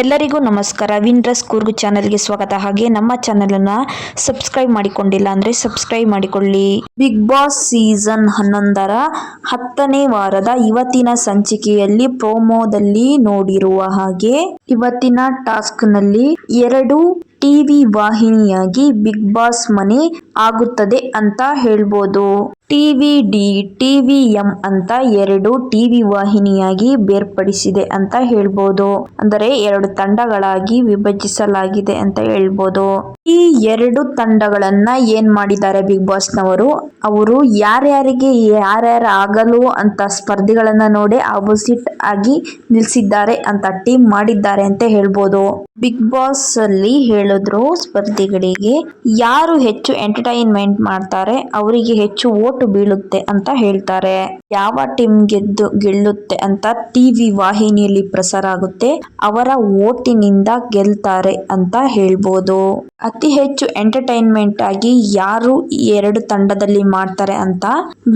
ಎಲ್ಲರಿಗೂ ನಮಸ್ಕಾರ. ವಿನ್ರಸ್ ಕೂರ್ಗು ಚಾನೆಲ್ಗೆ ಸ್ವಾಗತ. ಹಾಗೆ ನಮ್ಮ ಚಾನೆಲ್ ಅನ್ನ ಸಬ್ಸ್ಕ್ರೈಬ್ ಮಾಡಿಕೊಂಡಿಲ್ಲ ಅಂದ್ರೆ ಸಬ್ಸ್ಕ್ರೈಬ್ ಮಾಡಿಕೊಳ್ಳಿ. ಬಿಗ್ ಬಾಸ್ ಸೀಸನ್ ಹನ್ನೊಂದರ ಹತ್ತನೇ ವಾರದ ಇವತ್ತಿನ ಸಂಚಿಕೆಯಲ್ಲಿ ಪ್ರೋಮೋದಲ್ಲಿ ನೋಡಿರುವ ಹಾಗೆ ಇವತ್ತಿನ ಟಾಸ್ಕ್ನಲ್ಲಿ ಎರಡು ಟಿವಿ ವಾಹಿನಿಯಾಗಿ ಬಿಗ್ ಬಾಸ್ ಮನೆ ಆಗುತ್ತದೆ ಅಂತ ಹೇಳ್ಬೋದು. ಟಿವಿ ಡಿ ಟಿವಿ ಅಂತ ಎರಡು ಟಿವಿ ವಾಹಿನಿಯಾಗಿ ಬೇರ್ಪಡಿಸಿದೆ ಅಂತ ಹೇಳ್ಬೋದು. ಅಂದರೆ ಎರಡು ತಂಡಗಳಾಗಿ ವಿಭಜಿಸಲಾಗಿದೆ ಅಂತ ಹೇಳ್ಬೋದು. ಈ ಎರಡು ತಂಡಗಳನ್ನ ಏನ್ ಮಾಡಿದ್ದಾರೆ ಬಿಗ್ ಬಾಸ್ ನವರು ಅವರು ಯಾರ್ಯಾರಿಗೆ ಯಾರ್ಯಾರು ಆಗಲು ಅಂತ ಸ್ಪರ್ಧಿಗಳನ್ನ ನೋಡಿ ಆಪೋಸಿಟ್ ಆಗಿ ನಿಲ್ಸಿದ್ದಾರೆ ಅಂತ ಟೀಮ್ ಮಾಡಿದ್ದಾರೆ ಅಂತ ಹೇಳ್ಬೋದು. ಬಿಗ್ ಬಾಸ್ ಅಲ್ಲಿ ಹೇಳಿದ್ರು ಸ್ಪರ್ಧಿಗಳಿಗೆ ಯಾರು ಹೆಚ್ಚು ಎಂಟರ್ಟೈನ್ಮೆಂಟ್ ಮಾಡ್ತಾರೆ, ಅವರಿಗೆ ಹೆಚ್ಚು ಓಟು ಬೀಳುತ್ತೆ ಅಂತ ಹೇಳ್ತಾರೆ. ಯಾವ ಟೀಮ್ ಗೆದ್ದು ಗೆಲ್ಲುತ್ತೆ ಅಂತ ಟಿವಿ ವಾಹಿನಿಯಲ್ಲಿ ಪ್ರಸಾರ ಆಗುತ್ತೆ, ಅವರ ಓಟಿನಿಂದ ಗೆಲ್ತಾರೆ ಅಂತ ಹೇಳ್ಬೋದು. ಅತಿ ಹೆಚ್ಚು ಎಂಟರ್ಟೈನ್ಮೆಂಟ್ ಆಗಿ ಯಾರು ಎರಡು ತಂಡದಲ್ಲಿ ಮಾಡ್ತಾರೆ ಅಂತ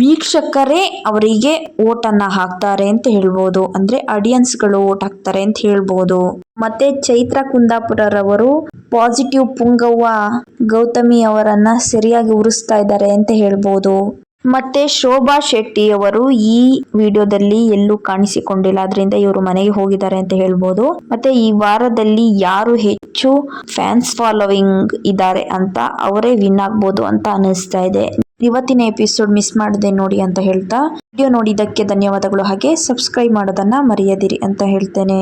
ವೀಕ್ಷಕರೇ ಅವರಿಗೆ ಓಟನ್ನ ಹಾಕ್ತಾರೆ ಅಂತ ಹೇಳ್ಬೋದು. ಅಂದ್ರೆ ಆಡಿಯನ್ಸ್ಗಳು ಓಟ್ ಹಾಕ್ತಾರೆ ಅಂತ ಹೇಳ್ಬೋದು. ಮತ್ತೆ ಚೈತ್ರ ಕುಂದಾಪುರರವರು ಪಾಸಿಟಿವ್ ಪುಂಗವ್ವ ಗೌತಮಿ ಅವರನ್ನ ಸರಿಯಾಗಿ ಉರಿಸ್ತಾ ಇದ್ದಾರೆ ಅಂತ ಹೇಳ್ಬೋದು. ಮತ್ತೆ ಶೋಭಾ ಶೆಟ್ಟಿ ಅವರು ಈ ವಿಡಿಯೋದಲ್ಲಿ ಎಲ್ಲೂ ಕಾಣಿಸಿಕೊಂಡಿಲ್ಲ. ಅದರಿಂದ ಇವರು ಮನೆಗೆ ಹೋಗಿದ್ದಾರೆ ಅಂತ ಹೇಳ್ಬೋದು. ಮತ್ತೆ ಈ ವಾರದಲ್ಲಿ ಯಾರು ಹೆಚ್ಚು ಫ್ಯಾನ್ಸ್ ಫಾಲೋವಿಂಗ್ ಇದ್ದಾರೆ ಅಂತ ಅವರೇ ವಿನ್ ಆಗ್ಬೋದು ಅಂತ ಅನಿಸ್ತಾ ಇದೆ. ಇವತ್ತಿನ ಎಪಿಸೋಡ್ ಮಿಸ್ ಮಾಡದೆ ನೋಡಿ ಅಂತ ಹೇಳ್ತಾ ವಿಡಿಯೋ ನೋಡಿದ್ದಕ್ಕೆ ಧನ್ಯವಾದಗಳು. ಹಾಗೆ ಸಬ್ಸ್ಕ್ರೈಬ್ ಮಾಡೋದನ್ನ ಮರೆಯದಿರಿ ಅಂತ ಹೇಳ್ತೇನೆ.